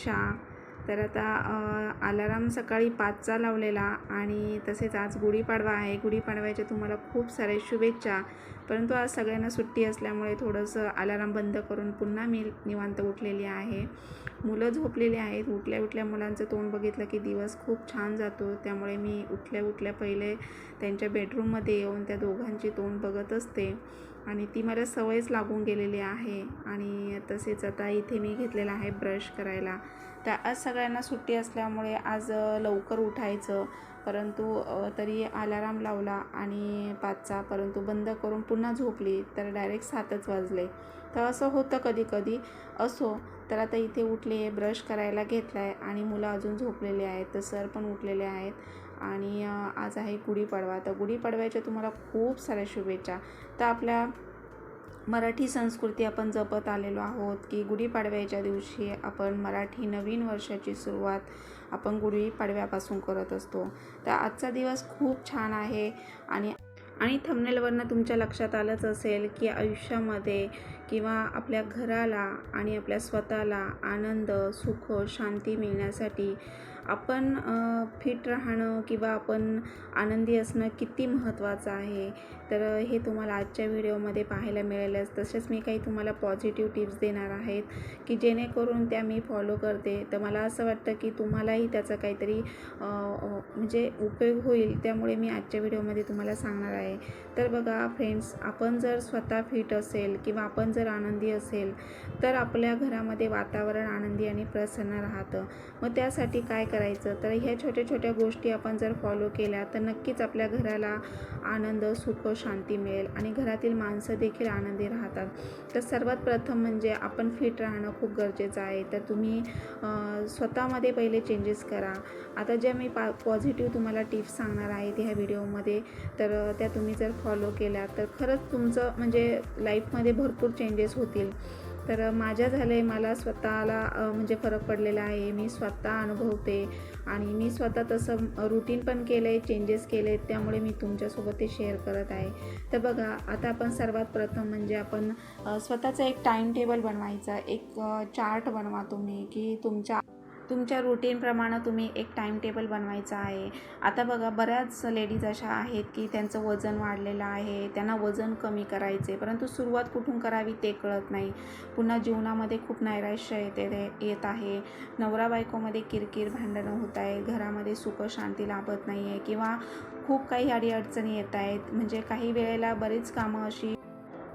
रिक्षा तर आता अलाराम सकाळी पाचचा लावलेला आणि तसेच आज गुढीपाडवा आहे. गुढीपाडव्याच्या तुम्हाला खूप साऱ्या शुभेच्छा. परंतु आज सगळ्यांना सुट्टी असल्यामुळे थोडंसं अलाराम बंद करून पुन्हा मी निवांत उठलेली आहे. मुलं झोपलेली आहेत. उठल्या उठल्या मुलांचं तोंड बघितलं की दिवस खूप छान जातो. त्यामुळे मी उठल्या उठल्या पहिले त्यांच्या बेडरूममध्ये येऊन त्या दोघांची तोंड बघत असते. आणि ती मला सवयच लागून गेलेली आहे. आणि तसेच आता इथे मी घेतलेला आहे ब्रश करायला. तर आज सगळ्यांना सुट्टी असल्यामुळे आज लवकर उठायचं. परंतु तरी अलाराम लावला आणि पाचचा परंतु बंद करून पुन्हा झोपली. तर डायरेक्ट सातच वाजले. तर असं होतं कधी कधी असो तर आता इथे उठले ब्रश करायला घेतला आहे आणि मुलं अजून झोपलेले आहेत. तर सर पण उठलेले आहेत. आणि आज आहे गुढीपाडवा तर गुढीपाडव्याच्या तुम्हाला खूप साऱ्या शुभेच्छा. तर आपल्या मराठी संस्कृती आपण जपत आलेलो आहोत की गुढीपाडव्याच्या दिवशी आपण मराठी नवीन वर्षाची सुरुवात आपण गुढीपाडव्यापासून करत असतो. तर आजचा दिवस खूप छान आहे आणि आणि थंबनेलवरनं तुमच्या लक्षात आलंच असेल की आयुष्यामध्ये किंवा आपल्या घराला आणि आपल्या स्वतःला आनंद सुख शांती मिळण्यासाठी आपण फिट राहणं किंवा आपण आनंदी असणं किती महत्त्वाचं आहे? तर हे तुम्हाला आजच्या व्हिडिओमध्ये पाहायला मिळेलच. तसेच मी काही तुम्हाला पॉझिटिव्ह टिप्स देणार आहेत की जेणेकरून त्या मी फॉलो करते. तर मला असं वाटतं की तुम्हालाही त्याचा काहीतरी म्हणजे उपयोग होईल त्यामुळे मी आजच्या व्हिडिओमध्ये तुम्हाला सांगणार आहे. तर बघा फ्रेंड्स आपण जर स्वतः फिट असेल किंवा आपण जर आनंदी असेल तर आपल्या घरामध्ये वातावरण आनंदी आणि प्रसन्न राहतं. मग त्यासाठी काय करायचं? तर ह्या छोट्या छोट्या गोष्टी आपण जर फॉलो केल्या तर नक्कीच आपल्या घराला आनंद सुख शांती मिळेल आणि घरातील माणसं देखील आनंदी राहतात. तर सर्वात प्रथम म्हणजे आपण फिट राहणं खूप गरजेचं आहे. तर तुम्ही स्वतःमध्ये पहिले चेंजेस करा. आता ज्या मी पा पॉझिटिव्ह तुम्हाला टिप्स सांगणार आहेत ह्या व्हिडिओमध्ये तर त्या तुम्ही जर फॉलो केल्या तर खरंच तुमचं म्हणजे लाईफमध्ये भरपूर चेंजेस होतील. तर अं, माझ्या झाले मला स्वतःला म्हणजे फरक पडलेला आहे. मी स्वतः अनुभवते आणि मी स्वतः तसं रुटीन पण केलं आहे चेंजेस केले आहेत त्यामुळे मी तुमच्यासोबत ते शेअर करत आहे. तर बघा आता आपण सर्वात प्रथम म्हणजे आपण स्वतःचा एक टाईम टेबल बनवायचा. एक चार्ट बनवा तुम्ही की तुमच्या तुमच्या रुटीनप्रमाणे तुम्ही एक टाईम टेबल बनवायचा आहे. आता बघा बऱ्याच लेडीज अशा आहेत की त्यांचं वजन वाढलेलं आहे त्यांना वजन कमी करायचे परंतु सुरुवात कुठून करावी ते कळत नाही. पुन्हा जीवनामध्ये खूप नैराश्य येते येत आहे. नवरा बायकोमध्ये किरकिर भांडणं होत आहे. घरामध्ये सुख शांती लाभत नाही आहे किंवा खूप काही अडीअडचणी येत आहेत. म्हणजे काही वेळेला बरीच कामं अशी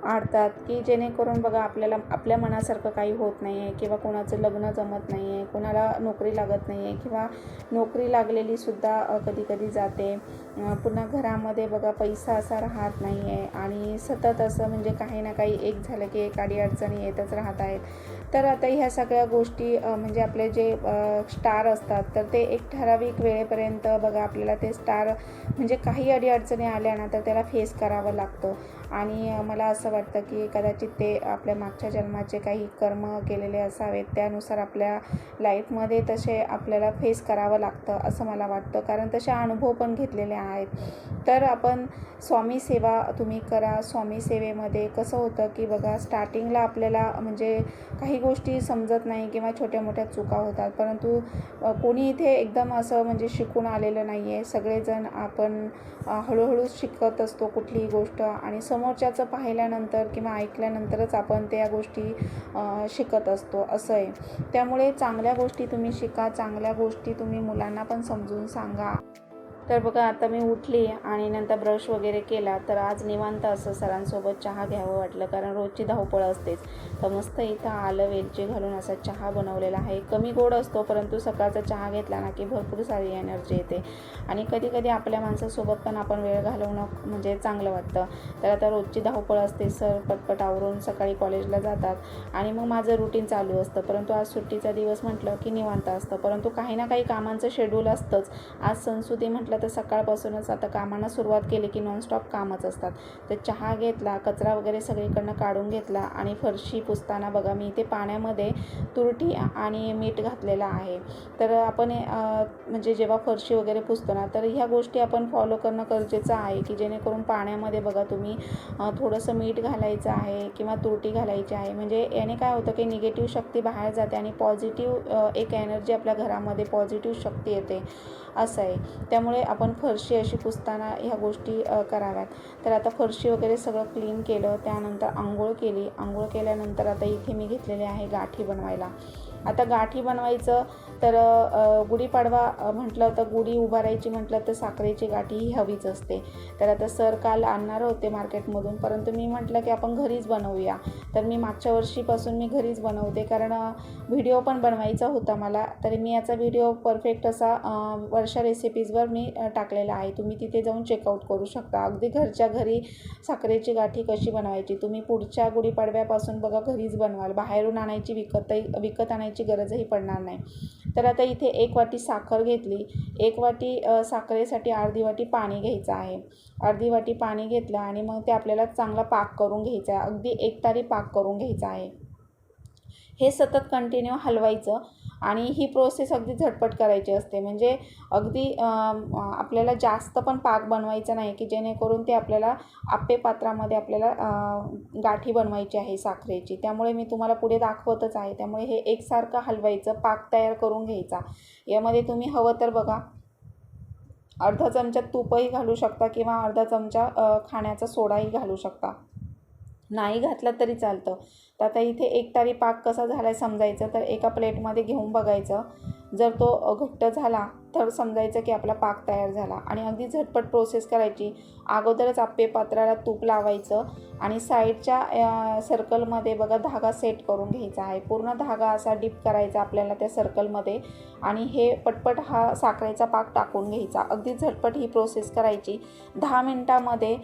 आडतात की जेणेकरून बघा आपल्याला आपल्या मनासारखं काही होत नाही आहे किंवा कोणाचं लग्न जमत नाही आहे कोणाला नोकरी लागत नाही आहे किंवा नोकरी लागलेलीसुद्धा कधीकधी कधी कधी जाते. पुन्हा घरामध्ये बघा पैसा असा राहत नाही आहे आणि सतत असं म्हणजे काही ना काही एक झालं की एक अडीअडचणी येतच राहत आहेत. तर आता ह्या सगळ्या गोष्टी म्हणजे आपले जे स्टार असतात तर ते एक ठराविक वेळेपर्यंत बघा आपल्याला ते स्टार म्हणजे काही अडीअडचणी आल्या ना तर त्याला फेस करावं लागतं. आणि मला असं वाटतं की कदाचित ते आपल्या मागच्या जन्माचे काही कर्म केलेले असावेत त्यानुसार आपल्या लाईफमध्ये तसे आपल्याला फेस करावं लागतं असं मला वाटतं. कारण तसे अनुभव पण घेतलेले आहेत. तर आपण स्वामी सेवा तुम्ही करा. स्वामी सेवेमध्ये कसं होतं की बघा स्टार्टिंगला आपल्याला म्हणजे काही गोष्टी समजत नाही किंवा छोट्या मोठ्या चुका होतात. परंतु कोणी इथे एकदम असं म्हणजे शिकून आलेलं नाही आहे सगळेजण आपण हळूहळू शिकत असतो कुठलीही गोष्ट. आणि समोरच्याचं पाहिल्यानंतर किंवा ऐकल्यानंतरच आपण त्या गोष्टी शिकत असतो. असं आहे त्यामुळे चांगल्या गोष्टी तुम्ही शिका चांगल्या गोष्टी तुम्ही मुलांना पण समजून सांगा. तर बघा आता मी उठली आणि नंतर ब्रश वगैरे केला तर आज निवांत असं सरांसोबत चहा घ्यावं वाटलं कारण रोजची धावपळ असतेच. तर मस्त इथं आलं वेलची घालून असा चहा बनवलेला आहे. कमी गोड असतो परंतु सकाळचा चहा घेतला ना की भरपूर सारी एनर्जी येते. आणि कधी कधी आपल्या माणसासोबत पण आपण वेळ घालवणं म्हणजे चांगलं वाटतं. तर आता रोजची धावपळ असते सर पटपट आवरून सकाळी कॉलेजला जातात. आणि मग माझं रुटीन चालू असतं. परंतु आज सुट्टीचा दिवस म्हटलं की निवांत असतं. परंतु काही ना काही कामांचं शेड्यूल असतंच. आज संस्कृती म्हटलं म्हटलं तर सकाळपासूनच आता कामांना सुरुवात केली की नॉनस्टॉप कामच असतात. तर चहा घेतला कचरा वगैरे सगळीकडनं काढून घेतला आणि फरशी पुसताना बघा मी इथे पाण्यामध्ये तुरटी आणि मीठ घातलेलं आहे. तर आपण म्हणजे जेव्हा फरशी वगैरे पुसतो ना तर ह्या गोष्टी आपण फॉलो करणं गरजेचं आहे की जेणेकरून पाण्यामध्ये बघा तुम्ही थोडंसं मीठ घालायचं आहे किंवा तुरटी घालायची आहे. म्हणजे याने काय होतं की निगेटिव्ह शक्ती बाहेर जाते आणि पॉझिटिव्ह एक एनर्जी आपल्या घरामध्ये पॉझिटिव्ह शक्ती येते. असं आहे. त्यामुळे आपण फरशी अशी पुसताना ह्या गोष्टी कराव्यात. तर आता फरशी वगैरे सगळं क्लीन केलं त्यानंतर आंघोळ केली. आंघोळ केल्यानंतर आता इथे मी घेतलेले आहे गाठी बनवायला. आता गाठी बनवायचं तर गुढीपाडवा म्हटलं तर गुढी उभारायची म्हटलं तर साखरेची गाठी ही हवीच असते. तर आता सर काल आणणार होते मार्केटमधून परंतु मी म्हटलं की आपण घरीच बनवूया. तर मी मागच्या वर्षीपासून मी घरीच बनवते कारण व्हिडिओ पण बनवायचा होता मला. तर मी याचा व्हिडिओ परफेक्ट असा वर्षा रेसिपीजवर मी टाकलेला आहे. तुम्ही तिथे जाऊन चेकआउट करू शकता. अगदी घरच्या घरी साखरेची गाठी कशी बनवायची? तुम्ही पुढच्या गुढीपाडव्यापासून बघा घरीच बनवाल. बाहेरून आणायची विकतही विकत आणायची गरजही पडणार नाही. तर आता इथे एक वाटी साखर घेतली. एक वाटी साखरेसाठी अर्धी वाटी पाणी घ्यायचं आहे. अर्धी वाटी पाणी घेतलं आणि मग ते आपल्याला चांगला पाक करून घ्यायचा आहे. अगदी एक तारी पाक करून घ्यायचा आहे. हे सतत कंटिन्यू हलवायचं आणि ही प्रोसेस अगदी झटपट करायची असते. म्हणजे अगदी आपल्याला जास्त पण पाक बनवायचा नाही की जेणेकरून ते आपल्याला आप्पे पात्रामध्ये आपल्याला गाठी बनवायची आहे साखरेची. त्यामुळे मी तुम्हाला पुढे दाखवतच आहे. त्यामुळे हे एकसारखं हलवायचं पाक तयार करून घ्यायचा. यामध्ये तुम्ही हवं तर बघा अर्धा चमचा तूपही घालू शकता किंवा अर्धा चमचा खाण्याचा सोडाही घालू शकता. नाही घातलं तरी चालतं. तर आता इथे एक तारी पाक कसा झाला आहे समजायचं तर एका प्लेटमध्ये घेऊन बघायचं. जर तो घट्ट झाला तर समजायचं की आपला पाक तयार झाला. आणि अगदी झटपट प्रोसेस करायची. अगोदरच आप्पे पात्राला तूप लावायचं आणि साईडच्या सर्कलमध्ये बघा धागा सेट करून घ्यायचा आहे. पूर्ण धागा असा डीप करायचा आपल्याला त्या सर्कलमध्ये आणि हे पटपट हा साखरेचा पाक टाकून घ्यायचा. अगदी झटपट ही प्रोसेस करायची. दहा मिनटामध्ये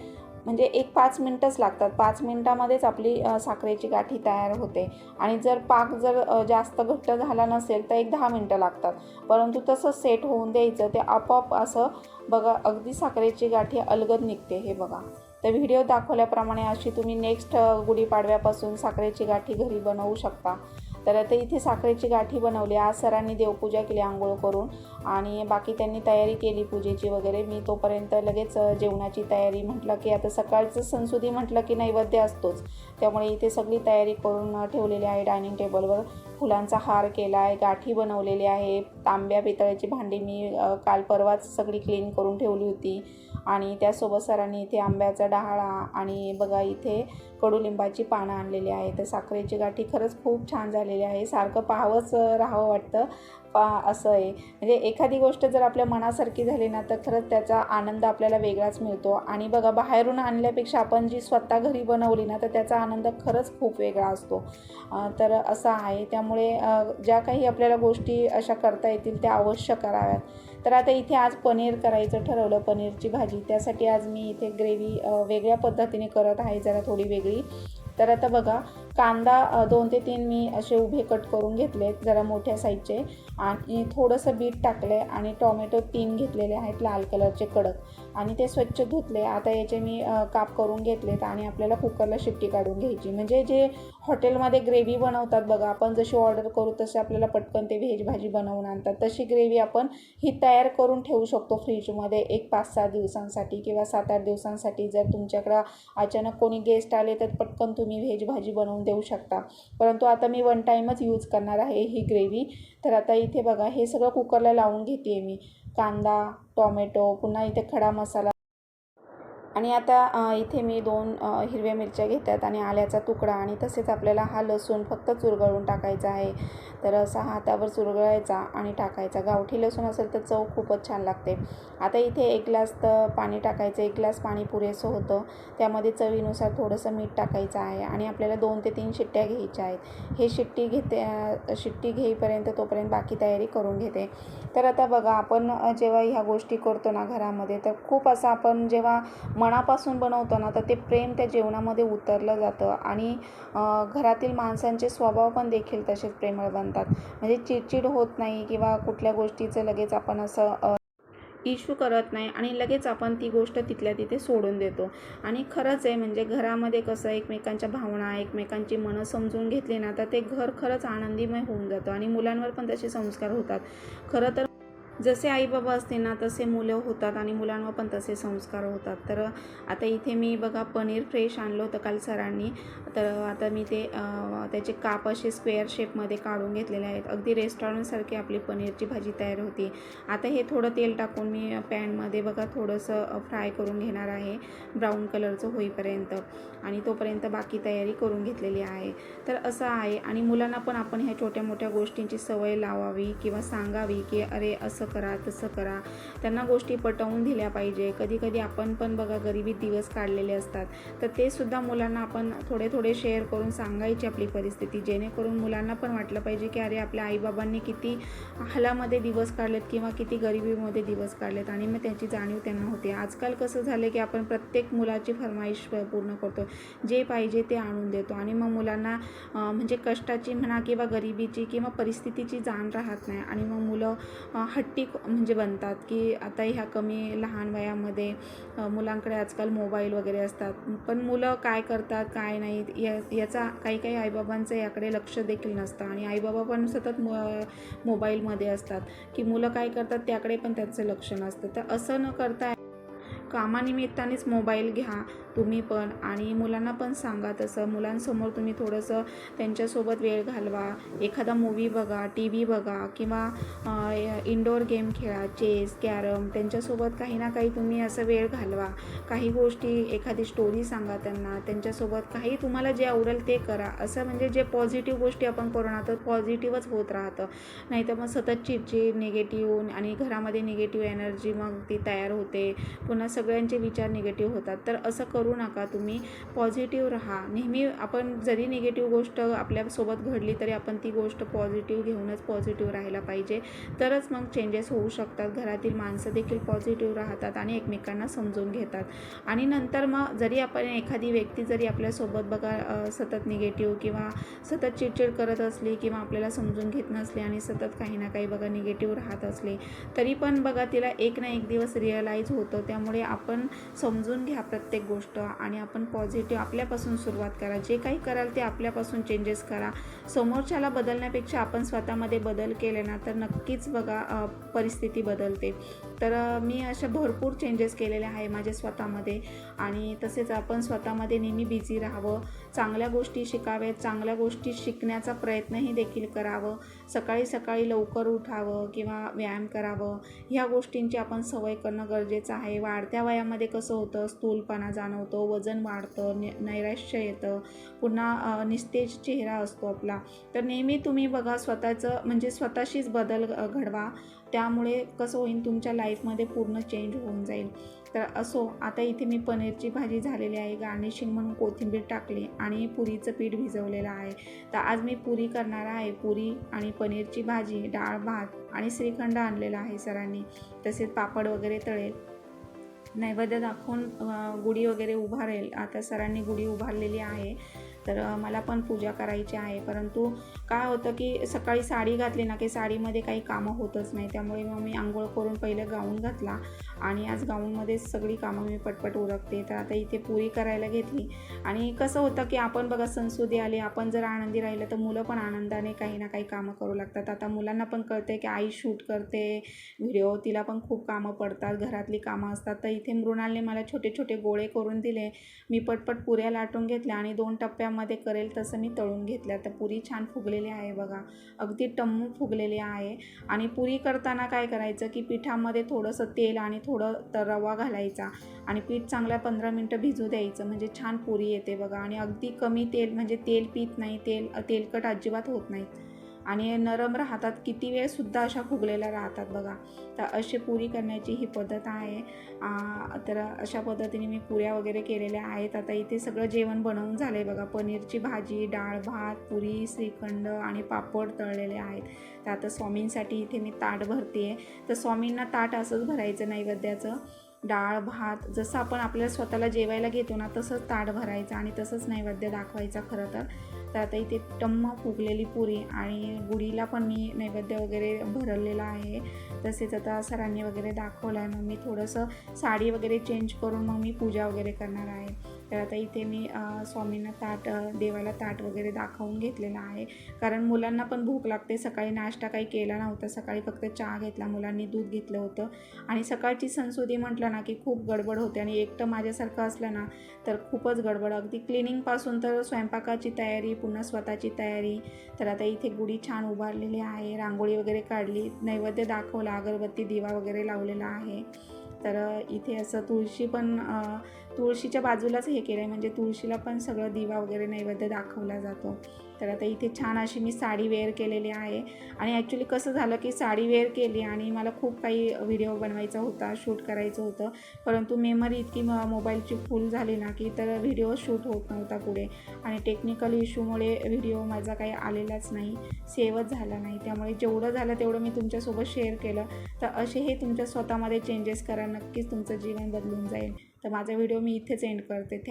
म्हणजे एक पाच मिनटंच लागतात. पाच मिनटामध्येच आपली साखरेची गाठी तयार होते. आणि जर पाक जर जास्त घट्ट झाला नसेल तर एक दहा मिनटं लागतात. परंतु तसं सेट होऊन द्यायचं ते आपोआप असं बघा अगदी साखरेची गाठी अलगद निघते हे बघा. तर व्हिडिओ दाखवल्याप्रमाणे अशी तुम्ही नेक्स्ट गुढीपाडव्यापासून साखरेची गाठी घरी बनवू शकता. तर आता इथे साखरेची गाठी बनवली. आज सरांनी देवपूजा केली आंघोळ करून. आणि बाकी त्यांनी तयारी केली पूजेची वगैरे. मी तोपर्यंत लगेच जेवणाची तयारी म्हटलं की आता सकाळचं सणसुदी म्हटलं की नैवेद्य असतोच. त्यामुळे इथे सगळी तयारी करून ठेवलेली आहे डायनिंग टेबलवर. फुलांचा हार केला आहे गाठी बनवलेली आहे तांब्या पितळ्याची भांडी मी काल परवाच सगळी क्लीन करून ठेवली होती. आणि त्यासोबत सरांनी इथे आंब्याचा डहाळा आणि बघा इथे कडुलिंबाची पानं आणलेली आहे तर साखरेची गाठी खरंच खूप छान झालेली आहे. सारखं पाहावंच राहावं वाटतं. पा असं आहे. म्हणजे एखादी गोष्ट जर आपल्या मनासारखी झाली ना तर खरंच त्याचा आनंद आपल्याला वेगळाच मिळतो. आणि बघा बाहेरून आणल्यापेक्षा आपण जी स्वतः घरी बनवली ना तर त्याचा आनंद खरंच खूप वेगळा असतो. तर असं आहे. त्यामुळे ज्या काही आपल्याला गोष्टी अशा करता येतील त्या अवश्य कराव्यात. तर आता इथे आज पनीर करायचं ठरवलं पनीरची भाजी. त्यासाठी आज मी इथे ग्रेव्ही वेगळ्या पद्धतीने करत आहे जरा थोडी वेगळी. तर आता बघा कांदा दोन ते तीन मी असे उभे कट करून घेतलेत जरा मोठ्या साईजचे. आणि थोडंसं बीट टाकलं आहे आणि टॉमॅटो तीन घेतलेले आहेत लाल कलरचे कडक. आणि ते स्वच्छ धुतले. आता याचे मी काप करून घेतलेत आणि आपल्याला कुकरला शिट्टी काढून घ्यायची. म्हणजे जे हॉटेलमध्ये ग्रेव्ही बनवतात बघा आपण जशी ऑर्डर करू तसे आपल्याला पटकन ते व्हेज भाजी बनवून आणतात. तशी ग्रेव्ही आपण ही तयार करून ठेवू शकतो फ्रीजमध्ये एक पाच सहा दिवसांसाठी किंवा सात आठ दिवसांसाठी. जर तुमच्याकडं अचानक कोणी गेस्ट आले तर पटकन तुम्ही व्हेज भाजी बनवून देऊ शकता. परंतु आता मी वन टाईमच यूज करणार आहे ही ग्रेव्ही. तर आता इथे बघा हे सगळं कुकरला लावून घेते मी. कांदा टॉमॅटो पुन्हा इथे खडा मसाला आणि आता इथे मी दोन हिरव्या मिरच्या घेतात आणि आल्याचा तुकडा आणि तसेच आपल्याला हा लसूण फक्त चुरगळून टाकायचा आहे. तर असा हातावर चुरगळायचा आणि टाकायचा. गावठी लसूण असेल तर चव खूपच छान लागते. आता इथे एक ग्लास तर पाणी टाकायचं. एक ग्लास पाणी पुरेसं होतं. त्यामध्ये चवीनुसार थोडंसं मीठ टाकायचं आहे आणि आपल्याला दोन ते तीन शिट्ट्या घ्यायच्या आहेत. हे शिट्टी घेते शिट्टी घेईपर्यंत तोपर्यंत बाकी तयारी करून घेते. तर आता बघा आपण जेव्हा ह्या गोष्टी करतो ना घरामध्ये तर खूप असं आपण जेव्हा मनापासून बनवतो ना तर ते प्रेम त्या जेवणामध्ये उतरलं जातं. आणि घरातील माणसांचे स्वभाव पण देखील तसेच प्रेमळ बनतात. म्हणजे चिडचिड होत नाही किंवा कुठल्या गोष्टीचं लगेच आपण असं इश्यू करत नाही आणि लगेच आपण ती गोष्ट तिथल्या तिथे सोडून देतो. आणि खरंच आहे म्हणजे घरामध्ये कसं एकमेकांच्या भावना एकमेकांची मनं समजून घेतली ना तर ते घर खरंच आनंदीमय होऊन जातं आणि मुलांवर पण तसे संस्कार होतात. खरं तर जसे आईबाबा असते ना तसे मुलं होतात आणि मुलांवर पण तसे संस्कार होतात. तर आता इथे मी बघा पनीर फ्रेश आणलं होतं काल सरांनी. तर आता मी ते त्याचे काप असे स्क्वेअर शेपमध्ये काढून घेतलेले आहेत. अगदी रेस्टॉरंटसारखी आपली पनीरची भाजी तयार होती. आता हे थोडं तेल टाकून मी पॅनमध्ये बघा थोडंसं फ्राय करून घेणार आहे. ब्राऊन कलरचं होईपर्यंत. आणि तोपर्यंत बाकी तयारी करून घेतलेली आहे. तर असं आहे. आणि मुलांना पण आपण ह्या छोट्या मोठ्या गोष्टींची सवय लावावी किंवा सांगावी की अरे असं करा तसं करा. त्यांना गोष्टी पटवून दिल्या पाहिजे. कधी कधी आपण पण बघा गरिबीत दिवस काढलेले असतात. तर ते सुद्धा मुलांना आपण थोडे थोडे शेअर करून सांगायची आपली परिस्थिती. जेणेकरून मुलांना पण वाटलं पाहिजे की अरे आपल्या आईबाबांनी किती हालामध्ये दिवस काढलेत किंवा किती गरिबीमध्ये दिवस काढलेत आणि मग त्याची जाणीव त्यांना होते. आजकाल कसं झालं की आपण प्रत्येक मुलाची फरमाईश पूर्ण करतो. जे पाहिजे ते आणून देतो आणि मग मुलांना म्हणजे कष्टाची म्हणा किंवा गरिबीची किंवा परिस्थितीची जाण राहत नाही. आणि मग मुलं हट्टी हट्टी म्हणजे बनतात की आता ह्या कमी लहान वयामध्ये मुलांकडे आजकाल मोबाईल वगैरे असतात. पण मुलं काय करतात काय नाही या याचा काही काही आईबाबांचं याकडे लक्ष देखील नसतं. आणि आईबाबा पण सतत मो मोबाईलमध्ये असतात. की मुलं काय करतात त्याकडे पण त्यांचं लक्ष नसतं. तर असं न करता कामानिमित्तानेच मोबाईल घ्या. तुम्ही पण आणि मुलांना पण सांगा तसं. मुलांसमोर तुम्ही थोडंसं त्यांच्यासोबत वेळ घालवा. एखादा मूवी बघा टी व्ही बघा किंवा इंडोर गेम खेळा चेस कॅरम त्यांच्यासोबत काही ना काही तुम्ही असं वेळ घालवा. काही गोष्टी एखादी स्टोरी सांगा त्यांना. त्यांच्यासोबत काही तुम्हाला जे आवडेल ते करा. असं म्हणजे जे पॉझिटिव्ह गोष्टी आपण करू ना तर पॉझिटिव्हच होत राहतं. नाही तर मग सतत चिडचिड निगेटिव्ह आणि घरामध्ये निगेटिव्ह एनर्जी मग ती तयार होते. पुन्हा सगळ्यांचे विचार निगेटिव्ह होतात. तर असं करू नका तुम्ही पॉझिटिव्ह राहा. नेहमी आपण जरी निगेटिव्ह गोष्ट आपल्यासोबत घडली तरी आपण ती गोष्ट पॉझिटिव्ह घेऊनच पॉझिटिव्ह राहायला पाहिजे. तरच मग चेंजेस होऊ शकतात. घरातील माणसं देखील पॉझिटिव्ह राहतात आणि एकमेकांना समजून घेतात. आणि नंतर मग जरी आपण एखादी व्यक्ती जरी आपल्यासोबत बघा सतत निगेटिव्ह किंवा सतत चिडचिड करत असली किंवा आपल्याला समजून घेत नसले आणि सतत काही ना काही बघा निगेटिव्ह राहत असले तरी पण बघा तिला एक ना एक दिवस रिअलाईज होतं. त्यामुळे आपण समजून घ्या प्रत्येक गोष्ट. आणि आपण पॉझिटिव्ह आपल्यापासून सुरुवात करा. जे काही कराल ते आपल्यापासून चेंजेस करा. समोरच्याला बदलण्यापेक्षा आपण स्वतःमध्ये बदल केले ना तर नक्कीच बघा परिस्थिती बदलते. तर मी अशा भरपूर चेंजेस केलेले आहे माझ्या स्वतःमध्ये आणि तसेच आपण स्वतःमध्ये नेहमी बिझी राहावं चांगल्या गोष्टी शिकाव्यात चांगल्या गोष्टी शिकण्याचा प्रयत्नही देखील करावं सकाळी सकाळी लवकर उठावं किंवा व्यायाम करावं ह्या गोष्टींची आपण सवय करणं गरजेचं आहे. वाढत्या वयामध्ये कसं होतं स्थूलपणा जाणवतो वजन वाढतं नि नैराश्य येतं पुन्हा निस्तेज चेहरा असतो आपला. तर नेहमी तुम्ही बघा स्वतःचं म्हणजे स्वतःशीच बदल घडवा. त्यामुळे कसं होईल तुमच्या लाईफमध्ये पूर्ण चेंज होऊन जाईल. तर असो आता इथे मी पनीरची भाजी झालेली आहे गार्निशिंग म्हणून कोथिंबीर टाकली आणि पुरीचं पीठ भिजवलेलं आहे. तर आज मी पुरी करणार आहे पुरी आणि पनीरची भाजी डाळ भात आणि श्रीखंड आणलेला आहे सरांनी. तसेच पापड वगैरे तळेल. नैवेद्य दाखवून गुढी वगैरे उभारेल. आता सरांनी गुढी उभारलेली आहे. तर मला पण पूजा करायची आहे. परंतु काय होतं की सकाळी साडी घातली ना की साडीमध्ये काही कामं होतच नाही. त्यामुळे मग मी आंघोळ करून पहिलं गाऊन घातला आणि आज गाऊनमध्येच सगळी कामं मी पटपट उरकते. तर आता इथे पुरी करायला घेतली. आणि कसं होतं की आपण बघा संसुदी आली आपण जर आनंदी राहिलं तर मुलं पण आनंदाने काही ना काही कामं करू लागतात. आता मुलांना पण कळते की आई शूट करते व्हिडिओ तिला पण खूप कामं पडतात घरातली कामं असतात. तर इथे मृणालने मला छोटे छोटे गोळे करून दिले. मी पटपट पुऱ्या लाटून घेतल्या आणि दोन टप्प्या तेलामध्ये करेल तसं मी तळून घेतल्या तर पुरी छान फुगलेली आहे बघा. अगदी टम्मू फुगलेली आहे. आणि पुरी करताना काय करायचं की पिठामध्ये थोडंसं तेल आणि थोडं रवा घालायचा आणि पीठ चांगल्या पंधरा मिनटं भिजू द्यायचं. म्हणजे छान पुरी येते बघा. आणि अगदी कमी तेल म्हणजे तेल पीत नाही. तेल तेलकट अजिबात होत नाहीत आणि नरम राहतात. किती वेळसुद्धा अशा फुगलेल्या राहतात बघा. तर अशी पुरी करण्याची ही पद्धत आहे. तर अशा पद्धतीने मी पुऱ्या वगैरे केलेल्या आहेत. आता इथे सगळं जेवण बनवून झालं आहे बघा. पनीरची भाजी डाळ भात पुरी श्रीखंड आणि पापड तळलेले आहेत. तर आता स्वामींसाठी इथे मी ताट भरते आहे तर स्वामींना ताट असंच भरायचं नैवेद्याचं. डाळ भात जसं आपण आपल्याला स्वतःला जेवायला घेतो ना तसंच ताट भरायचं आणि तसंच नैवेद्य दाखवायचा खरं तर. तर आता इथे टम्म फुगलेली पुरी आणि गुढीला पण मी नैवेद्य वगैरे भरलेला आहे. तसेच आता सरांनी वगैरे दाखवलं आहे मग मी थोडंसं साडी वगैरे चेंज करून मग मी पूजा वगैरे करणार आहे. तर आता इथे मी स्वामींना ताट देवाला ताट वगैरे दाखवून घेतलेलं आहे. कारण मुलांना पण भूक लागते. सकाळी नाश्ता काही केला नव्हता. सकाळी फक्त चहा घेतला. मुलांनी दूध घेतलं होतं. आणि सकाळची संसुदी म्हटलं ना की खूप गडबड होते. आणि एकटं माझ्यासारखं असलं ना तर खूपच गडबड. अगदी क्लिनिंगपासून तर स्वयंपाकाची तयारी पुन्हा स्वतःची तयारी. तर आता इथे गुढी छान उभारलेली आहे. रांगोळी वगैरे काढली. नैवेद्य दाखवला. अगरबत्ती दिवा वगैरे लावलेला आहे. तर इथे असं तुळशी पण तुळशीच्या बाजूलाच हे केलं आहे म्हणजे तुळशीला पण सगळं दिवा वगैरे नैवेद्य दाखवला जातो. तर आता इथे छान अशी मी साडी वेअर केलेली आहे. आणि ॲक्च्युली कसं झालं की साडी वेअर केली आणि मला खूप काही व्हिडिओ बनवायचा होता शूट करायचं होतं. परंतु मेमरी इतकी म मोबाईलची फुल झाली ना की तर व्हिडिओ शूट होत नव्हता पुढे. आणि टेक्निकल इश्यूमुळे व्हिडिओ माझा काही आलेलाच नाही सेवच झाला नाही. त्यामुळे जेवढं झालं तेवढं मी तुमच्यासोबत शेअर केलं. तर असे हे तुमच्या स्वतःमध्ये चेंजेस करा नक्कीच तुमचं जीवन बदलून जाईल. तर माझा व्हिडिओ मी इथेच एंड करते. थँक